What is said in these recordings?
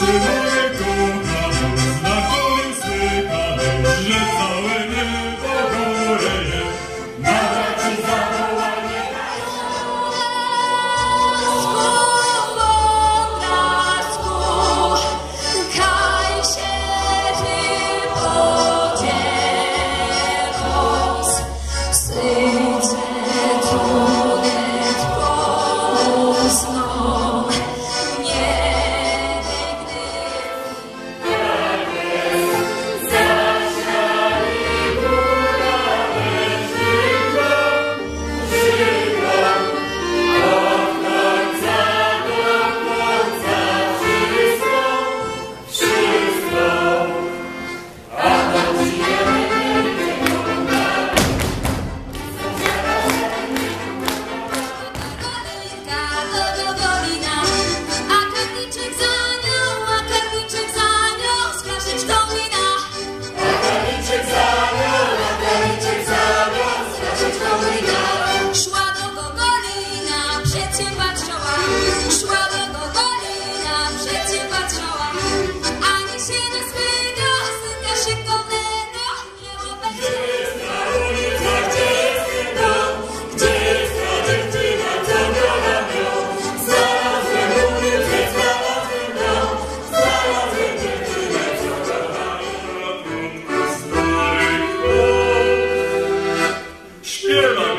Sing Yeah.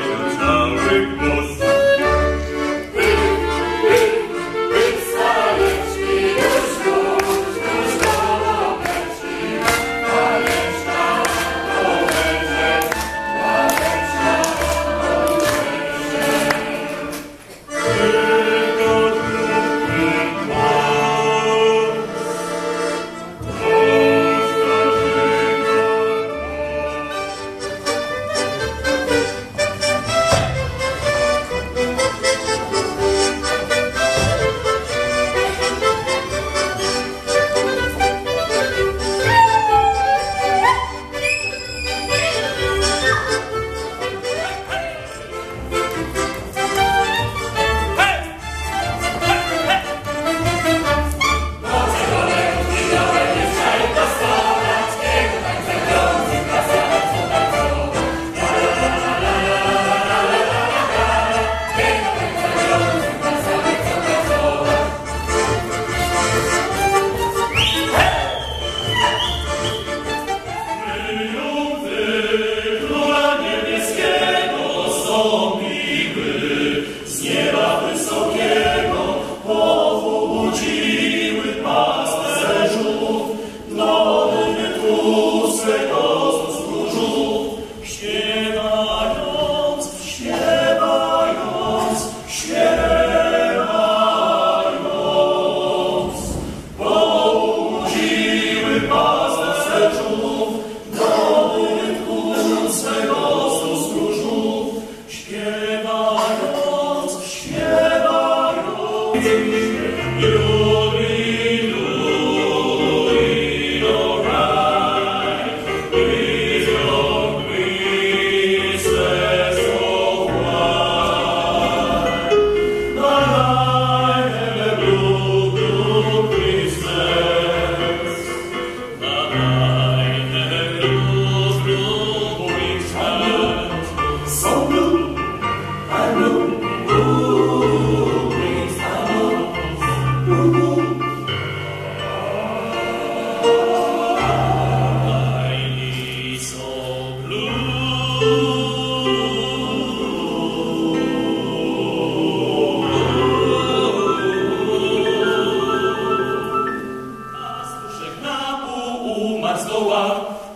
casa se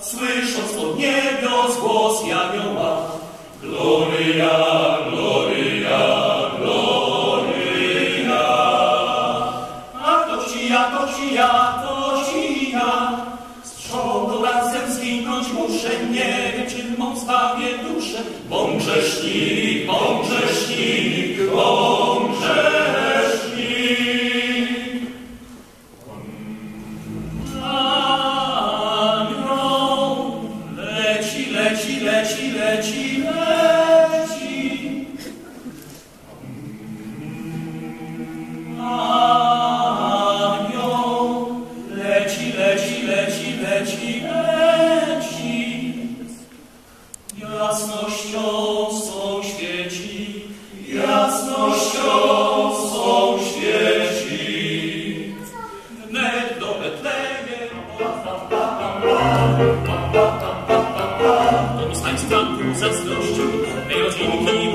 Słysząc od niebios głos anioła. Gloria, gloria, gloria. A to ci ja, to ci ja, to ci ja. Z przodu razem zginąć muszę, nie wiem, czy mą zbawię duszę. Bądź grzesznik, bądź Tam i z Państwa zazdrością, tej rodzinki